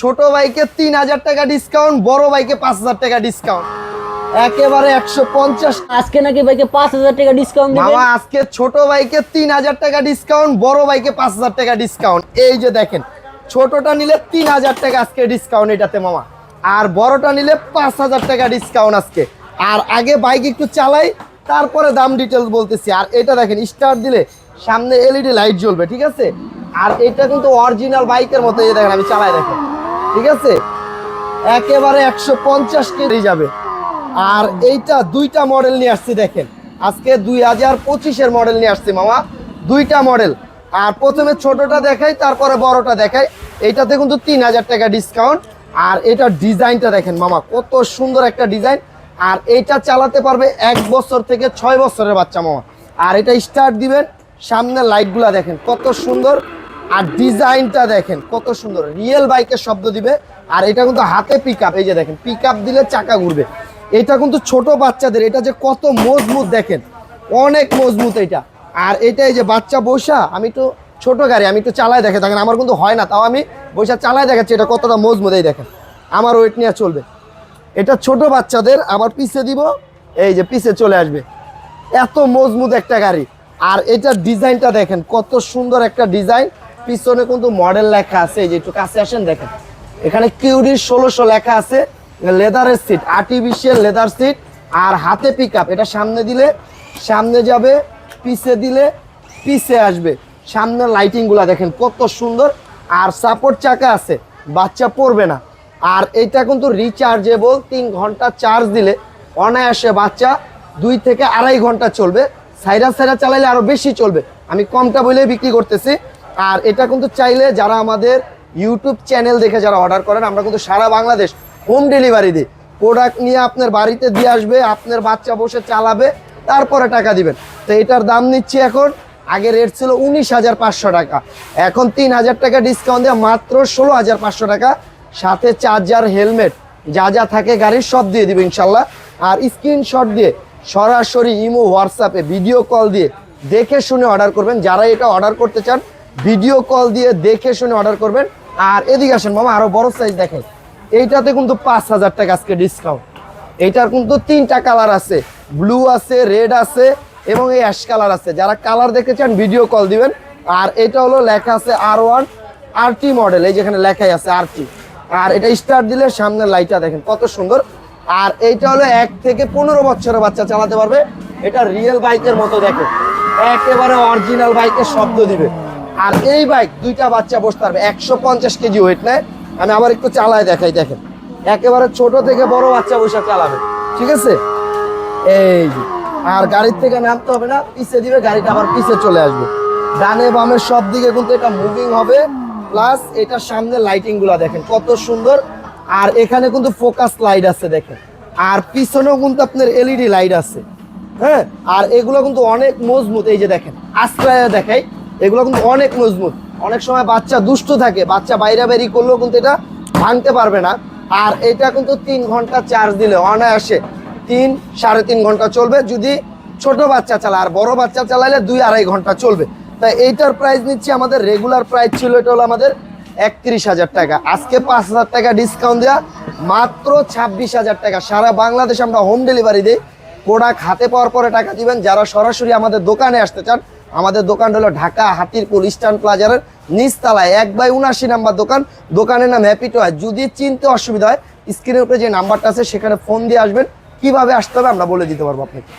ছোট বাইকে তিন হাজার টাকা ডিসকাউন্ট বড় বাইকে পাঁচ হাজার টাকা ডিসকাউন্ট একেবারে একশো পঞ্চাশ। আজকে নাকি বাইকে পাঁচ হাজার টাকা ডিসকাউন্ট মামা আজকে ছোট বাইকে তিন হাজার টাকা ডিসকাউন্ট বড় বাইকে পাঁচ হাজার টাকা ডিসকাউন্ট এই যে দেখেন ছোটটা নিলে তিন হাজার টাকা আজকে ডিসকাউন্ট এটাতে মামা। আর বড়টা নিলে পাঁচ হাজার টাকা ডিসকাউন্ট আজকে। আর আগে বাইক একটু চালাই তারপরে দাম ডিটেলস বলতেছি। আর এটা দেখেন স্টার্ট দিলে সামনে এলইডি লাইট জ্বলবে ঠিক আছে? আর এটা কিন্তু অরিজিনাল বাইকের মতো এই দেখেন আমি চালাই দেখেন। ঠিক আছে? একেবারে একশো পঞ্চাশ কেজি যাবে। আর এইটা দুইটা মডেল নিয়ে আসছি দেখেন। আজকে দুই হাজার পঁচিশের মডেল নিয়ে আসছি মামা। দুইটা মডেল আর প্রথমে ছোটটা দেখাই, তারপরে বড়টা দেখাই। এইটাতে কিন্তু তিন হাজার টাকা ডিসকাউন্ট আর এটা ডিজাইনটা দেখেন মামা, কত সুন্দর একটা ডিজাইন। আর এইটা চালাতে পারবে এক বছর থেকে ছয় বছরের বাচ্চা মামা। আর এটা স্টার্ট দিবেন, সামনে লাইটগুলা দেখেন, কত সুন্দর। আর ডিজাইনটা দেখেন, কত সুন্দর। রিয়েল বাইকের শব্দ দিবে, আর এটা কিন্তু হাতে পিক এই যে দেখেন পিক দিলে চাকা ঘুরবে। এটা কিন্তু ছোট বাচ্চাদের, এটা যে কত মজবুত দেখেন, অনেক মজবুত এটা। আর এটা এই যে বাচ্চা বসা আমি একটু ছোট গাড়ি, আমি একটু চালায় দেখে দেখেন, আমার কিন্তু হয় না, তাও আমি বসা চালায় দেখাচ্ছি, এটা কতটা মজবুত, এই দেখেন, আমার ওয়েট নিয়ে চলবে। এটা ছোট বাচ্চাদের আবার পিছে দিব, এই যে পিছে চলে আসবে। এত মজবুত একটা গাড়ি, আর এটার ডিজাইনটা দেখেন, কত সুন্দর একটা ডিজাইন। পিছনে কিন্তু মডেল লেখা আছে যে একটু কাছে আসেন দেখেন। এখানে কিউরির ষোলোশো লেখা আছে লেদারের সিট আর্টিফিশিয়াল লেদার সিট আর হাতে পিক এটা সামনে দিলে, সামনে যাবে, পিছে দিলে, পিছে আসবে। সামনে লাইটিংগুলো দেখেন কত সুন্দর। আর সাপোর্ট চাকা আছে, বাচ্চা পড়বে না। আর এটা কিন্তু রিচার্জেবল তিন ঘণ্টা চার্জ দিলে অনায়াসে বাচ্চা দুই থেকে আড়াই ঘণ্টা চলবে। সাইরা সাইরা চালাইলে আরও বেশি চলবে। আমি কমটা বলে বিক্রি করতেছি। আর এটা কিন্তু চাইলে যারা আমাদের ইউটিউব চ্যানেল দেখে যারা অর্ডার করেন, আমরা কিন্তু সারা বাংলাদেশ হোম ডেলিভারি দিই। প্রোডাক্ট নিয়ে আপনার বাড়িতে দিয়ে আসবে, আপনার বাচ্চা বসে চালাবে, তারপরে টাকা দিবেন। তো এটার দাম নিচ্ছি এখন, আগে রেট ছিল উনিশ হাজার পাঁচশো টাকা। এখন তিন হাজার টাকা ডিসকাউন্ট দেওয়া মাত্র ষোলো হাজার পাঁচশো টাকা। সাথে চার্জার হেলমেট যা যা থাকে গাড়ির সব দিয়ে দিবে ইনশাল্লাহ। আর স্ক্রিনশট দিয়ে সরাসরি ইমো, হোয়াটসঅ্যাপে ভিডিও কল দিয়ে দেখে শুনে অর্ডার করবেন। যারা এটা অর্ডার করতে চান ভিডিও কল দিয়ে দেখে শুনে অর্ডার করবেন। আর এদিকে আসেন মামা, আরও বড় সাইজ দেখেন। এইটাতে কিন্তু পাঁচ হাজার টাকা আজকে ডিসকাউন্ট এইটার কিন্তু তিনটা কালার আছে। ব্লু আছে রেড আছে এবং এই অ্যাশ কালার আছে। যারা কালার দেখতে চান ভিডিও কল দিবেন। আর এটা হলো লেখা আছে আর ওয়ান আরটি মডেল এই যেখানে লেখাই আছে আরটি আর এটা স্টার দিলে সামনের লাইটটা দেখেন, কত সুন্দর। আর এইটা হলো এক থেকে পনেরো বছরের বাচ্চা চালাতে পারবে। এটা রিয়েল বাইকের মতো দেখে। একেবারে অরিজিনাল বাইকের শব্দ দিবে। আর এই বাইক দুইটা বাচ্চা বসতে পারবে। একশো পঞ্চাশ কেজি ওয়েট নেয়। আমি আবার একটু চালায় দেখাই, দেখেন। একেবারে ছোট থেকে বড় বাচ্চা বসে চালাবে। ঠিক আছে? এই আর গাড়ির থেকে নামতে হবে না পিছে দিবে, গাড়িটা আবার পিছে চলে আসবে। ডানে বামে সব দিকে কিন্তু এটা মুভিং হবে। প্লাস এটার সামনে লাইটিংগুলা দেখেন, কত সুন্দর। আর এখানে কিন্তু ফোকাস লাইট আছে, দেখেন। আর পিছনেও কিন্তু আপনার এলইডি লাইট আছে। হ্যাঁ? আর এগুলো কিন্তু অনেক মজবুত, এই যে দেখেন। আশ্রয় দেখাই। এগুলো কিন্তু অনেক মজবুত। অনেক সময় বাচ্চা দুষ্ট থাকে, বাচ্চা বাইরে বেরি করলেও কিন্তু এটা ভাঙতে পারবে না। আর এটা কিন্তু তিন ঘণ্টা চার্জ দিলে অনায়াসে তিন, সাড়ে তিন ঘণ্টা চলবে। যদি ছোট বাচ্চা চালায়, আর বড় বাচ্চা চালাইলে দুই আড়াই ঘণ্টা চলবে। তাই এইটার প্রাইস নিচ্ছি আমাদের রেগুলার প্রাইস ছিল, এটা হলো আমাদের একত্রিশ হাজার টাকা। আজকে পাঁচ হাজার টাকা ডিসকাউন্ট দেওয়া মাত্র ছাব্বিশ হাজার টাকা। সারা বাংলাদেশে আমরা হোম ডেলিভারি দিই। প্রোডাক্ট হাতে পাওয়ার পরে টাকা দিবেন। যারা সরাসরি আমাদের দোকানে আসতে চান আমাদের দোকান হলো ঢাকা হাতিরপুর ইস্টার্ন প্লাজারের নিচতলায়, এক বাই উনাশি নাম্বার দোকান। দোকানের নাম হ্যাপি টয় যদি চিনতে অসুবিধা হয় স্ক্রিনের উপরে যে নাম্বারটা আছে, সেখানে ফোন দিয়ে আসবেন। কীভাবে আসতে হবে আমরা বলে দিতে পারব আপনাকে।